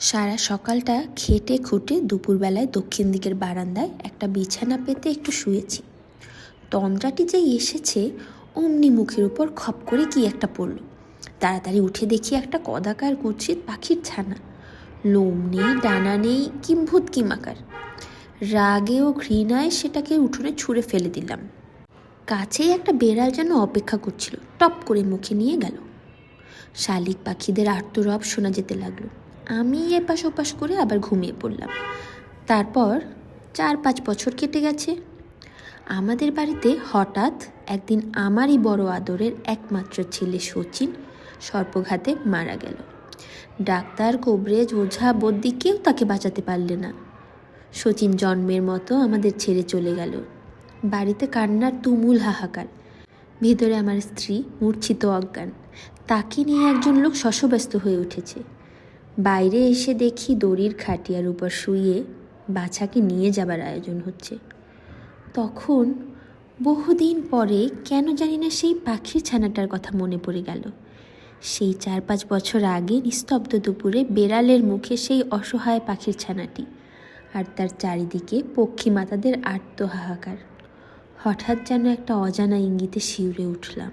সারা সকালটা খেটে খুঁটে দুপুরবেলায় দক্ষিণ দিকের বারান্দায় একটা বিছানা পেতে একটু শুয়েছি। তন্দ্রাটি যে এসেছে, অমনি মুখের উপর খপ করে কি একটা পড়ল। তাড়াতাড়ি উঠে দেখি একটা কদাকার কুৎসিত পাখির ছানা। লোম নেই, ডানা নেই কিম্ভূত কিমাকার রাগে ও ঘৃণায় সেটাকে উঠোনে ছুঁড়ে ফেলে দিলাম। কাছেই একটা বেড়াল যেন অপেক্ষা করছিল, টপ করে মুখে নিয়ে গেল। শালিক পাখিদের আর্তরব শোনা যেতে লাগল। আমি এপাশ ওপাশ করে আবার ঘুমিয়ে পড়লাম। তারপর চার পাঁচ বছর কেটে গেছে। আমাদের বাড়িতে হঠাৎ একদিন আমারই বড় আদরের একমাত্র ছেলে সচিন সর্পঘাতে মারা গেল। ডাক্তার, কোবরেজ, ওঝা বদ্যি কেউ তাকে বাঁচাতে পারলে না। সচিন জন্মের মতো আমাদের ছেড়ে চলে গেল। বাড়িতে কান্নার তুমুল হাহাকার। ভিতরে আমার স্ত্রী মূর্ছিত অজ্ঞান। তাকে নিয়ে একজন লোক শশব্যস্ত হয়ে উঠেছে। বাইরে এসে দেখি দড়ির খাটিয়ার উপর শুয়ে বাছাকে নিয়ে যাবার আয়োজন হচ্ছে। তখন বহুদিন পরে কেন জানি না সেই পাখির ছানাটার কথা মনে পড়ে গেল। সেই চার পাঁচ বছর আগে নিস্তব্ধ দুপুরে বেড়ালের মুখে সেই অসহায় পাখির ছানাটি আর তার চারিদিকে পক্ষী মাতাদের আর্ত হাহাকার হঠাৎ যেন একটা অজানা ইঙ্গিতে শিউরে উঠলাম।